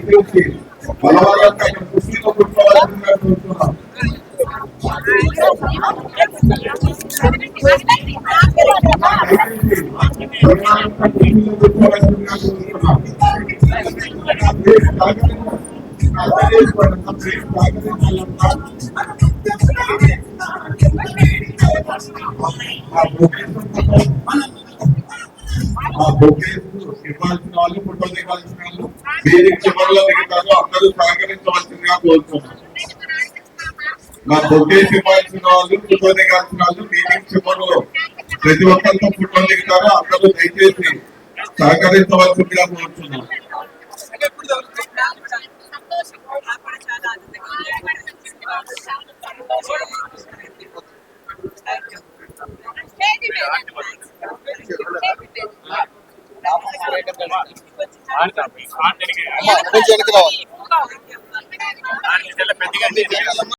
దయచేసి మన వాళ్ళంతా ఇక్కడ కుర్చీలో కూర్చోవాల్సిందిగా కోరుతున్నాం దయచేసి మన వాళ్ళంతా కుర్చీలో కూర్చోవాల్సిందిగా కోరుతున్నాం ప్లీజ్ సహకరించండి. సహకరించండి. ప్లీజ్ సహకరించాలంతా. ఆ బొకేస్ ఆ బొకేస్ ఇవ్వాల్సిన వాళ్ళు ఫోటోలు దిగాల్సిన వాళ్ళు వేదిక చివరిలో దిగుతారు అందరూ సహకరించవలసిందిగా కోరుతున్నాం నా బొగ్గేసి ఇవ్వాల్సిన వాళ్ళు ఫోటో దిగాల్సిన వాళ్ళు మీటింగ్ చివరిలో ప్రతి ఒక్కరితో ఫోటో దిగుతారు అందరూ దయచేసి సహకరించవలసిందిగా కోరుతున్నాం కొంచెం వెనక్కి రావాలి. పెద్దగా